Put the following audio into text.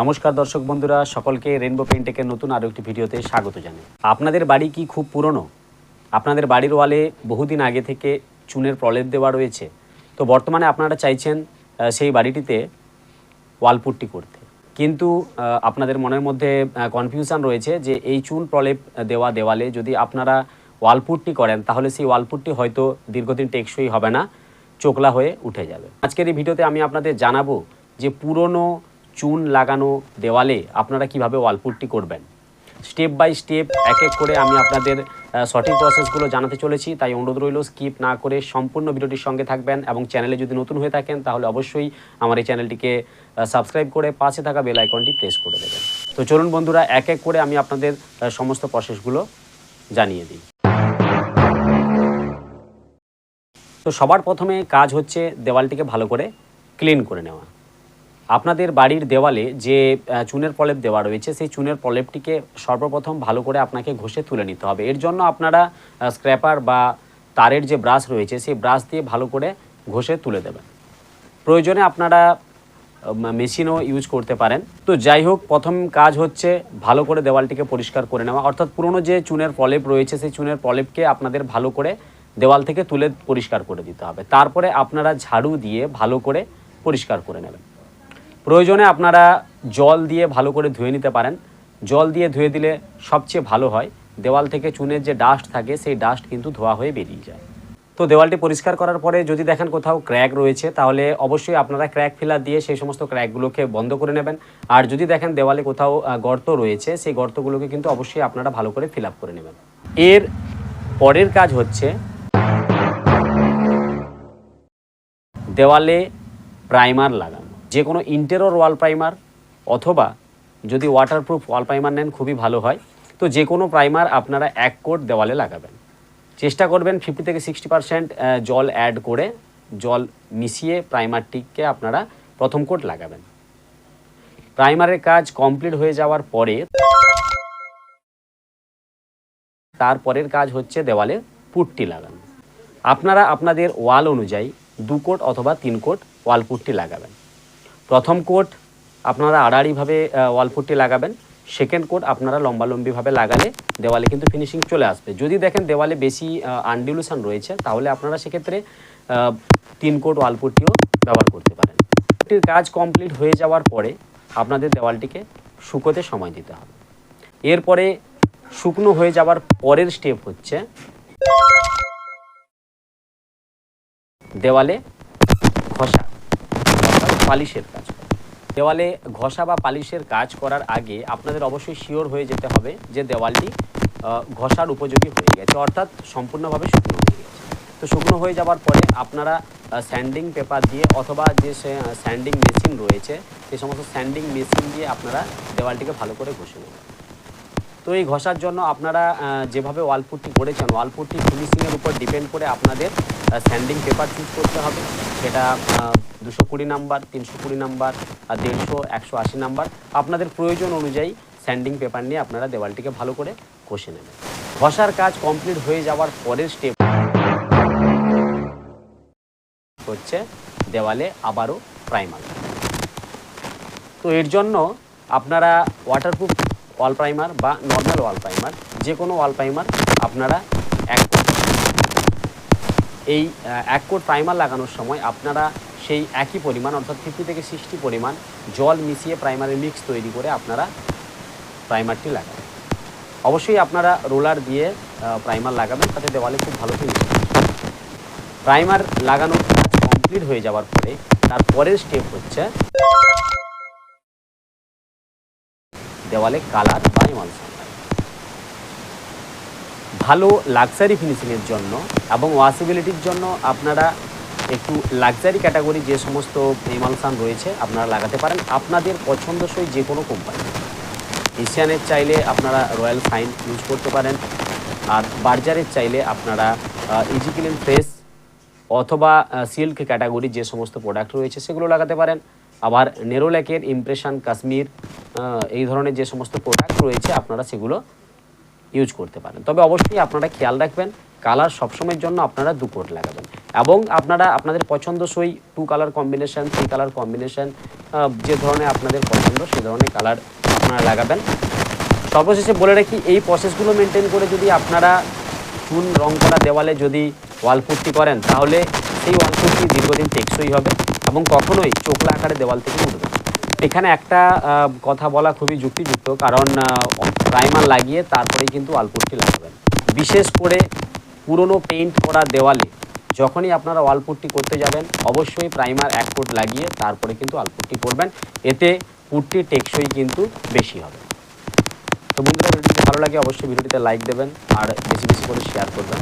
নমস্কার দর্শক বন্ধুরা, সকলকে রেনবো পেইন্টেকের নতুন আরও একটি ভিডিওতে স্বাগত জানাই। আপনাদের বাড়ি কি খুব পুরনো? আপনাদের বাড়ির ওয়ালে বহুদিন আগে থেকে চুনের প্রলেপ দেওয়া রয়েছে। তো বর্তমানে আপনারা চাইছেন সেই বাড়িটিতে ওয়ালপুট্টি করতে। কিন্তু আপনাদের মনের মধ্যে কনফিউশন রয়েছে যে এই চুন প্রলেপ দেওয়া দেওয়ালে যদি আপনারা ওয়ালপুট্টি করেন, তাহলে সেই ওয়ালপুট্টি হয়তো দীর্ঘদিন টেকসই হবে না চোকলা হয়ে উঠে যাবে। আজকের এই ভিডিওতে আমি আপনাদের জানাব যে পুরনো চুন লাগানো দেওয়ালে আপনারা কীভাবে ওয়ালপুট্টি করবেন? স্টেপ বাই স্টেপ এক এক করে আমি আপনাদের সঠিক প্রসেসগুলো জানাতে চলেছি, তাই অনুরোধ রইল স্কিপ না করে সম্পূর্ণ ভিডিওটির সঙ্গে থাকবেন এবং চ্যানেলে যদি নতুন হয়ে থাকেন, তাহলে অবশ্যই আমার এই চ্যানেলটিকে সাবস্ক্রাইব করে পাশে থাকা বেল আইকনটি প্রেস করে দেবেন। তো চলুন বন্ধুরা, এক এক করে আমি আপনাদের সমস্ত প্রসেসগুলো জানিয়ে দিই। তো সবার প্রথমে কাজ হচ্ছে দেওয়ালটিকে ভালো করে ক্লিন করে নেওয়া। আপনাদের বাড়ির দেওয়ালে যে চুনের প্রলেপ দেওয়া রয়েছে, সেই চুনের প্রলেপটিকে সর্বপ্রথম ভালো করে আপনাকে ঘষে তুলে নিতে হবে। এর জন্য আপনারা স্ক্র্যাপার বা তারের যে ব্রাশ রয়েছে, সেই ব্রাশ দিয়ে ভালো করে ঘষে তুলে দেবেন। প্রয়োজনে আপনারা মেশিনও ইউজ করতে পারেন। তো যাই হোক, প্রথম কাজ হচ্ছে ভালো করে দেওয়ালটিকে পরিষ্কার করে নেওয়া। অর্থাৎ পুরনো যে চুনের প্রলেপ রয়েছে, সেই চুনের প্রলেপকে আপনাদের ভালো করে দেওয়াল থেকে তুলে পরিষ্কার করে দিতে হবে। তারপরে আপনারা ঝাড়ু দিয়ে ভালো করে পরিষ্কার করে নেবেন। প্রয়োজনে আপনারা জল দিয়ে ভালো করে ধুয়ে নিতে পারেন। জল দিয়ে ধুয়ে দিলে সবচেয়ে ভালো হয়, দেওয়াল থেকে চুনের যে ডাস্ট থাকে, সেই ডাস্ট কিন্তু ধোয়া হয়ে বেরিয়ে যায়। তো দেওয়ালটি পরিষ্কার করার পরে যদি দেখেন কোথাও ক্র্যাক রয়েছে, তাহলে অবশ্যই আপনারা ক্র্যাক ফিলার দিয়ে সেই সমস্ত ক্র্যাকগুলোকে বন্ধ করে নেবেন। আর যদি দেখেন দেওয়ালে কোথাও গর্ত রয়েছে, সেই গর্তগুলোকে কিন্তু অবশ্যই আপনারা ভালো করে ফিল করে নেবেন। এর পরের কাজ হচ্ছে, দেওয়ালে প্রাইমার লাগানো। যে কোনো ইন্টেরিয়র ওয়াল প্রাইমার অথবা যদি ওয়াটারপ্রুফ ওয়াল প্রাইমার নেন, খুবই ভালো হয়। তো যে কোনো প্রাইমার আপনারা এক কোট দেওয়ালে লাগাবেন। চেষ্টা করবেন ফিফটি থেকে সিক্সটি পারসেন্ট জল অ্যাড করে, জল মিশিয়ে প্রাইমারটিকে আপনারা প্রথম কোট লাগাবেন। প্রাইমারের কাজ কমপ্লিট হয়ে যাওয়ার পরে, তারপরের কাজ হচ্ছে দেওয়ালে পুট্টি লাগানো। আপনারা আপনাদের ওয়াল অনুযায়ী দু কোট অথবা তিন কোট ওয়াল পুট্টি লাগাবেন। প্রথম কোট আপনারা আড়াআড়িভাবে ওয়াল পুট্টি লাগাবেন। সেকেন্ড কোট আপনারা লম্বালম্বিভাবে লাগালে দেওয়ালে কিন্তু ফিনিশিং চলে আসবে। যদি দেখেন দেওয়ালে বেশি আনডিলুশন রয়েছে, তাহলে আপনারা সেক্ষেত্রে তিন কোট ওয়াল পুট্টিও ব্যবহার করতে পারেন। পুট্টির কাজ কমপ্লিট হয়ে যাওয়ার পরে আপনাদের দেওয়ালটিকে শুকোতে সময় দিতে হবে। এরপরে শুকনো হয়ে যাওয়ার পরের স্টেপ হচ্ছে দেওয়ালে অর্থাৎ পালিশের কাজ। দেওয়ালে ঘষা বা পালিশের কাজ করার আগে আপনাদের অবশ্যই শিওর হয়ে যেতে হবে যে দেওয়ালটি ঘষার উপযোগী হয়ে গেছে, অর্থাৎ সম্পূর্ণভাবে শুকনো হয়ে গেছে তো শুকনো হয়ে যাওয়ার পরে আপনারা স্যান্ডিং পেপার দিয়ে অথবা যে স্যান্ডিং মেশিন রয়েছে, সে সমস্ত স্যান্ডিং মেশিন দিয়ে আপনারা দেওয়ালটিকে ভালো করে ঘষে নেবেন তো এই ঘষার জন্য আপনারা যেভাবে ওয়ালপুট্টি করেছেন ওয়ালপুট্টি ফিনিশিংয়ের উপর ডিপেন্ড করে আপনাদের স্যান্ডিং পেপার চুজ করতে হবে। সেটা দুশো কুড়ি নাম্বার তিনশো কুড়ি নাম্বার দেড়শো, একশো আশি নাম্বার আপনাদের প্রয়োজন অনুযায়ী স্যান্ডিং পেপার নিয়ে আপনারা দেওয়ালটিকে ভালো করে ঘষে নেবেন। ঘষার কাজ কমপ্লিট হয়ে যাওয়ার পরের স্টেপ হচ্ছে দেওয়ালে আবারও প্রাইমার তো এর জন্য আপনারা ওয়াটারপ্রুফ ওয়াল প্রাইমার বা নর্মাল ওয়াল প্রাইমার যে কোনো ওয়াল প্রাইমার আপনারা এক এই এক কোট প্রাইমার লাগানোর সময় আপনারা সেই একই পরিমাণ, অর্থাৎ ফিফটি থেকে সিক্সটি পরিমাণ জল মিশিয়ে প্রাইমারের মিক্স তৈরি করে আপনারা প্রাইমারটি লাগাবেন। অবশ্যই আপনারা রোলার দিয়ে প্রাইমার লাগাবেন, তাতে দেওয়ালে খুব ভালো ফিনিশ প্রাইমার লাগানোর কমপ্লিট হয়ে যাওয়ার পরে তার পরের স্টেপ হচ্ছে দেওয়ালে কালার বা ইমালশন ভালো লাক্সারি ফিনিশিংয়ের জন্য এবং ওয়াসিবিলিটির জন্য আপনারা একটু লাক্সারি ক্যাটাগরি যে সমস্ত ইমালসান রয়েছে, আপনারা লাগাতে পারেন। আপনাদের পছন্দসই যে কোনো কোম্পানি এশিয়ানের চাইলে আপনারা রয়্যাল ফাইন ইউজ করতে পারেন। আর বার্জারের চাইলে আপনারা ইজি ক্লিন ফ্রেশ অথবা সিল্ক ক্যাটাগরি যে সমস্ত প্রোডাক্ট রয়েছে, সেগুলো লাগাতে পারেন। আবার নেরোল্যাকের ইমপ্রেশন কাশ্মীর এই ধরনের যে সমস্ত প্রোডাক্ট রয়েছে, আপনারা সেগুলো ইউজ করতে পারেন। তবে অবশ্যই আপনারা খেয়াল রাখবেন কালার সবসময়ের জন্য আপনারা দু কোট লাগাবেন। এবং আপনারা, আপনাদের পছন্দসই two colour combination three colour combination যে ধরনের আপনাদের পছন্দ, সে ধরনের কালার আপনারা লাগাবেন। সর্বশেষে বলে রাখি, এই প্রসেসগুলো মেনটেন করে যদি আপনারা চুন, রং করা দেওয়ালে যদি ওয়াল করেন, তাহলে সেই ওয়াল দীর্ঘদিন টেকসই হবে এবং কখনোই চোখলা আকারে দেওয়াল থেকে উঠবে। এখানে একটা কথা বলা খুবই যুক্তিযুক্ত, কারণ প্রাইমার লাগিয়ে তারপরেই কিন্তু ওয়াল পুট্টি লাগাবেন। বিশেষ করে পুরনো পেইন্ট করা দেওয়ালে যখনই আপনারা ওয়ালপুট্টি করতে যাবেন, অবশ্যই প্রাইমার এক কোট লাগিয়ে তারপরে কিন্তু ওয়াল করবেন। এতে পুট্টি টেকসই কিন্তু বেশি হবে। তো বন্ধুরা, ভিডিওটি ভালো লাগে, অবশ্যই ভিডিওটিতে লাইক দেবেন আর বেশি বেশি করে শেয়ার করবেন।